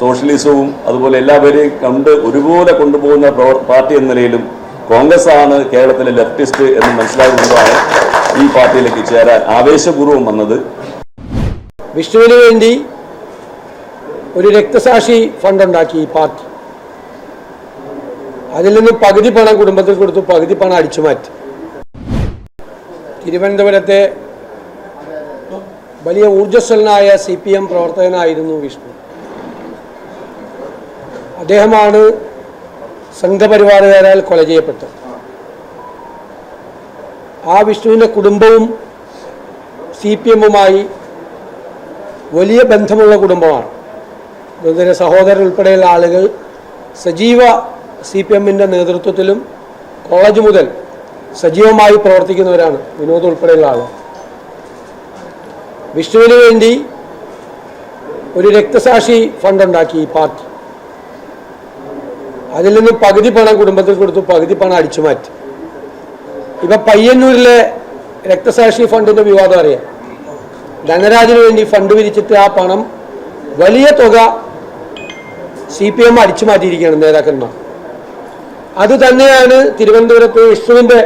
സോഷ്യലിസവും അതുപോലെ എല്ലാവരെയും കണ്ട് ഒരുപോലെ കൊണ്ടുപോകുന്ന പാർട്ടി എന്ന നിലയിലും കോൺഗ്രസ് ആണ് കേരളത്തിലെ ലെഫ്റ്റിസ്റ്റ് എന്ന് മനസ്സിലാകുന്നതാണ് ഈ പാർട്ടിയിലേക്ക് ചേരാൻ ആവേശപൂർവം വന്നത്. വിഷ്ണുവിന് വേണ്ടി ഒരു രക്തസാക്ഷി ഫണ്ട് ഉണ്ടാക്കി ഈ പാർട്ടി. അതിൽ നിന്ന് പകുതി പണം കുടുംബത്തിൽ കൊടുത്തു പകുതി പണം അടിച്ചു മാറ്റി. തിരുവനന്തപുരത്തെ വലിയ ഊർജസ്വലനായ സി പി എം പ്രവർത്തകനായിരുന്നു വിഷ്ണു. അദ്ദേഹമാണ് സംഘപരിവാറുകാരാൽ കൊല ചെയ്യപ്പെട്ടത്. ആ വിഷ്ണുവിന്റെ കുടുംബവും സി പി എമ്മുമായി വലിയ ബന്ധമുള്ള കുടുംബമാണ്. അതുപോലെ സഹോദരൻ ഉൾപ്പെടെയുള്ള ആളുകൾ സജീവ സി പി എമ്മിന്റെ നേതൃത്വത്തിലും കോളേജ് മുതൽ സജീവമായി പ്രവർത്തിക്കുന്നവരാണ് വിനോദ് ഉൾപ്പെടെയുള്ള ആളുകൾ. വിഷ്ണുവിന് വേണ്ടി ഒരു രക്തസാക്ഷി ഫണ്ട് ഉണ്ടാക്കി ഈ പാർട്ടി. അതിൽ നിന്ന് പകുതി പണം കുടുംബത്തിൽ കൊടുത്തു പകുതി പണം അടിച്ചു മാറ്റി. ഇപ്പൊ പയ്യന്നൂരിലെ രക്തസാക്ഷി ഫണ്ടിന്റെ വിവാദം അറിയാം. ധനരാജിന് വേണ്ടി ഫണ്ട് വിരിച്ചിട്ട് ആ പണം വലിയ തുക സി പി എം അടിച്ചു മാറ്റിയിരിക്കുകയാണ് നേതാക്കന്മാർ. അത് തന്നെയാണ് തിരുവനന്തപുരത്ത് വിഷ്ണുവിന്റെ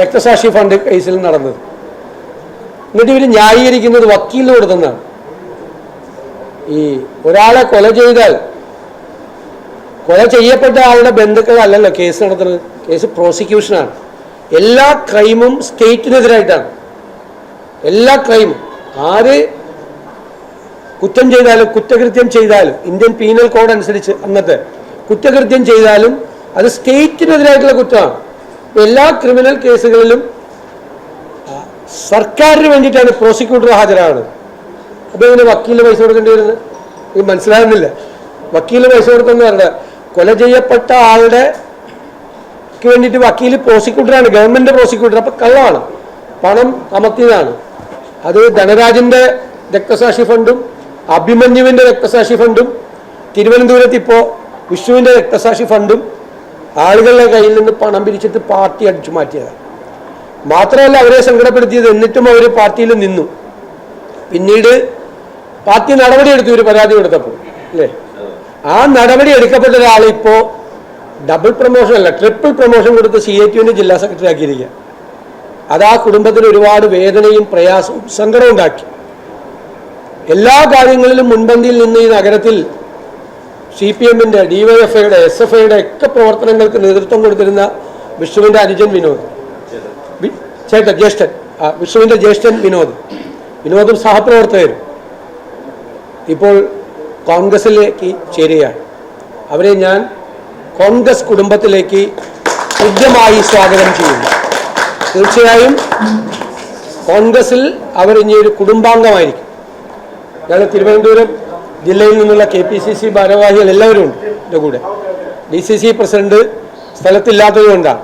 രക്തസാക്ഷി ഫണ്ട് കേസിൽ നടന്നത്. എന്നിട്ട് ഇവർ ന്യായീകരിക്കുന്നത് വക്കീലിന് കൊടുത്തെന്നാണ് ഈ ഒരാളെ കൊല ചെയ്താൽ കൊല ചെയ്യപ്പെട്ട ആളുടെ ബന്ധുക്കളല്ലല്ലോ കേസ് നടത്തുന്നത്. കേസ് പ്രോസിക്യൂഷനാണ് എല്ലാ ക്രൈമും സ്റ്റേറ്റിനെതിരായിട്ടാണ് എല്ലാ ക്രൈമും ആര് കുറ്റം ചെയ്താലും കുറ്റകൃത്യം ചെയ്താലും ഇന്ത്യൻ പീനൽ കോഡ് അനുസരിച്ച് അന്നത്തെ കുറ്റകൃത്യം ചെയ്താലും അത് സ്റ്റേറ്റിനെതിരായിട്ടുള്ള കുറ്റമാണ്. എല്ലാ ക്രിമിനൽ കേസുകളിലും സർക്കാരിന് വേണ്ടിയിട്ടാണ് പ്രോസിക്യൂട്ടർ ഹാജരാകുന്നത് അപ്പോൾ ഇങ്ങനെ വക്കീലിന് പൈസ കൊടുക്കേണ്ടി വരുന്നത്? ഇത് മനസ്സിലാകുന്നില്ല. വക്കീലിന് പൈസ കൊടുത്തെന്ന് പറഞ്ഞാൽ കൊല ചെയ്യപ്പെട്ട ആളുടെ വേണ്ടിയിട്ട് വക്കീൽ പ്രോസിക്യൂട്ടറാണ് ഗവൺമെന്റ് പ്രോസിക്യൂട്ടർ. അപ്പൊ കള്ളമാണ് പണം കമത്തിയതാണ് അത് ധനരാജന്റെ രക്തസാക്ഷി ഫണ്ടും അഭിമന്യുവിന്റെ രക്തസാക്ഷി ഫണ്ടും തിരുവനന്തപുരത്ത് ഇപ്പോ വിഷ്ണുവിന്റെ രക്തസാക്ഷി ഫണ്ടും ആളുകളുടെ കയ്യിൽ നിന്ന് പണം പിരിച്ചിട്ട് പാർട്ടി അടിച്ചു മാറ്റിയതാണ് മാത്രമല്ല അവരെ സങ്കടപ്പെടുത്തിയത് എന്നിട്ടും അവർ പാർട്ടിയിൽ നിന്നു. പിന്നീട് പാർട്ടി നടപടിയെടുത്തു ഒരു പരാതി കൊടുത്തപ്പോൾ. അല്ലേ? ആ നടപടി എടുക്കപ്പെട്ട ഒരാളിപ്പോ ഡബിൾ പ്രൊമോഷൻ അല്ല ട്രിപ്പിൾ പ്രൊമോഷൻ കൊടുത്ത് സി ഐ ടിന്റെ ജില്ലാ സെക്രട്ടറി ആക്കിയിരിക്കുക അത് ആ കുടുംബത്തിന് ഒരുപാട് വേദനയും പ്രയാസവും സങ്കടവും ഉണ്ടാക്കി. എല്ലാ കാര്യങ്ങളിലും മുൻപന്തിയിൽ നിന്ന് ഈ നഗരത്തിൽ സി പി എമ്മിന്റെ ഡിവൈഎഫ്ഐയുടെ എസ് എഫ് ഐയുടെ ഒക്കെ പ്രവർത്തനങ്ങൾക്ക് നേതൃത്വം കൊടുത്തിരുന്ന വിഷ്ണുവിന്റെ അനുജൻ വിനോദ്. വി- ചേട്ടൻ ജ്യേഷ്ഠൻ. ആ ജ്യേഷ്ഠൻ വിനോദ്. വിനോദും സഹപ്രവർത്തകരും. ഇപ്പോൾ കോൺഗ്രസിലേക്ക് ചേരുകയാണ്. അവരെ ഞാൻ കോൺഗ്രസ് കുടുംബത്തിലേക്ക് ഹൃദ്യമായി സ്വാഗതം ചെയ്യുന്നു. തീർച്ചയായും കോൺഗ്രസിൽ അവർ ഇനി ഒരു കുടുംബാംഗമായിരിക്കും. ഞങ്ങൾ തിരുവനന്തപുരം ജില്ലയിൽ നിന്നുള്ള കെ പി സി സി ഭാരവാഹികൾ എല്ലാവരും ഉണ്ട് എന്റെ കൂടെ. ഡി സി സി പ്രസിഡന്റ് സ്ഥലത്തില്ലാത്തതുകൊണ്ടാണ്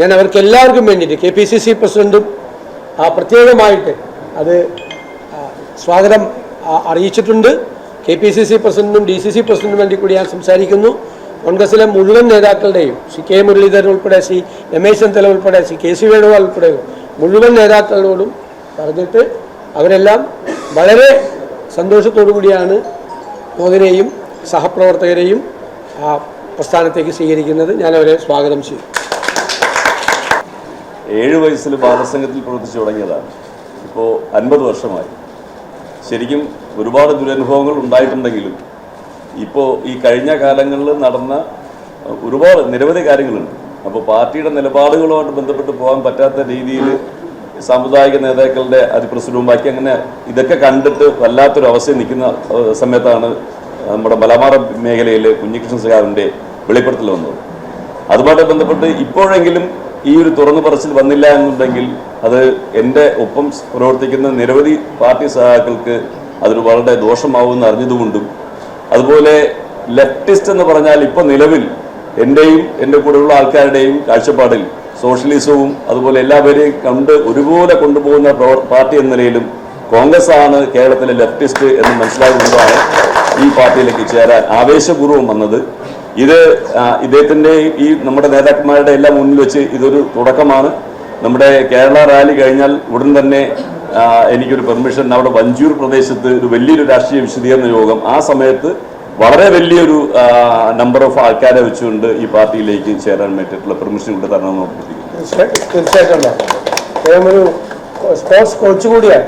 ഞാൻ അവർക്ക് എല്ലാവർക്കും വേണ്ടിയിട്ട് കെ പി സി സി പ്രസിഡന്റും പ്രത്യേകമായിട്ട് അത് സ്വാഗതം അറിയിച്ചിട്ടുണ്ട്. കെ പി സി സി പ്രസിഡന്റും ഡി സി സി പ്രസിഡന്റും വേണ്ടി കൂടി ഞാൻ സംസാരിക്കുന്നു. കോൺഗ്രസിലെ മുഴുവൻ നേതാക്കളുടെയും സി കെ മുരളീധരൻ ഉൾപ്പെടെ സി രമേശ് ചെന്നിത്തല ഉൾപ്പെടെ സി കെ സി വേണുഗോപാൽ ഉൾപ്പെടെ മുഴുവൻ നേതാക്കളോടും പറഞ്ഞിട്ട് അവരെല്ലാം വളരെ സന്തോഷത്തോടു കൂടിയാണ് മോദിനെയും സഹപ്രവർത്തകരെയും ആ പ്രസ്ഥാനത്തേക്ക് സ്വീകരിക്കുന്നത്. ഞാൻ അവരെ സ്വാഗതം ചെയ്യും. ഏഴ് വയസ്സിൽ ബാലസംഘത്തിൽ പ്രവർത്തിച്ചു തുടങ്ങിയതാണ്. ഇപ്പോൾ അൻപത് വർഷമായി. ശരിക്കും ഒരുപാട് ദുരനുഭവങ്ങൾ ഉണ്ടായിട്ടുണ്ടെങ്കിലും ഇപ്പോൾ ഈ കഴിഞ്ഞ കാലങ്ങളിൽ നടന്ന ഒരുപാട് നിരവധി കാര്യങ്ങളുണ്ട്. അപ്പോൾ പാർട്ടിയുടെ നിലപാടുകളുമായിട്ട് ബന്ധപ്പെട്ട് പോകാൻ പറ്റാത്ത രീതിയിൽ സാമുദായിക നേതാക്കളുടെ അതിപ്രസരവും ബാക്കി അങ്ങനെ ഇതൊക്കെ കണ്ടിട്ട് വല്ലാത്തൊരു അവസ്ഥയിൽ നിൽക്കുന്ന സമയത്താണ് നമ്മുടെ മലബാർ മേഖലയിൽ കുഞ്ഞികൃഷ്ണൻ സാറിന്റെ വെളിപ്പെടുത്തൽ വന്നത്. അതുമായിട്ട് ബന്ധപ്പെട്ട് ഇപ്പോഴെങ്കിലും ഈ ഒരു തുറന്നു പറച്ചിൽ വന്നില്ല എന്നുണ്ടെങ്കിൽ അത് എന്റെ ഒപ്പം പ്രവർത്തിക്കുന്ന നിരവധി പാർട്ടി സഹാക്കൾക്ക് അതൊരു വളരെ ദോഷമാവുമെന്ന് അറിഞ്ഞതുകൊണ്ടും. അതുപോലെ ലെഫ്റ്റിസ്റ്റ് എന്ന് പറഞ്ഞാൽ ഇപ്പോൾ നിലവിൽ എന്റെയും എന്റെ കൂടെയുള്ള ആൾക്കാരുടെയും കാഴ്ചപ്പാടിൽ സോഷ്യലിസവും അതുപോലെ എല്ലാവരെയും കണ്ട് ഒരുപോലെ കൊണ്ടുപോകുന്ന പാർട്ടി എന്ന നിലയിലും കോൺഗ്രസ് ആണ് കേരളത്തിലെ ലെഫ്റ്റിസ്റ്റ് എന്ന് മനസ്സിലാകുന്നതാണ് ഈ പാർട്ടിയിലേക്ക് ചേരാൻ ആവേശപൂർവം വന്നത്. ഇത് ഇദ്ദേഹത്തിന്റെ ഈ നമ്മുടെ നേതാക്കന്മാരുടെ എല്ലാം മുന്നിൽ വെച്ച് ഇതൊരു തുടക്കമാണ്. നമ്മുടെ കേരള റാലി കഴിഞ്ഞാൽ ഉടൻ തന്നെ എനിക്കൊരു പെർമിഷൻ അവിടെ വഞ്ചൂർ പ്രദേശത്ത് ഒരു വലിയൊരു രാഷ്ട്രീയ വിശദീകരണ യോഗം. ആ സമയത്ത് വളരെ വലിയൊരു നമ്പർ ഓഫ് ആൾക്കാരെ വെച്ചുകൊണ്ട് ഈ പാർട്ടിയിലേക്ക് ചേരാൻ വേണ്ടിയിട്ടുള്ള പെർമിഷൻ കൊണ്ട് തരണം തീർച്ചയായിട്ടും സ്പോർട്സ് കോച്ച് കൂടിയാണ്.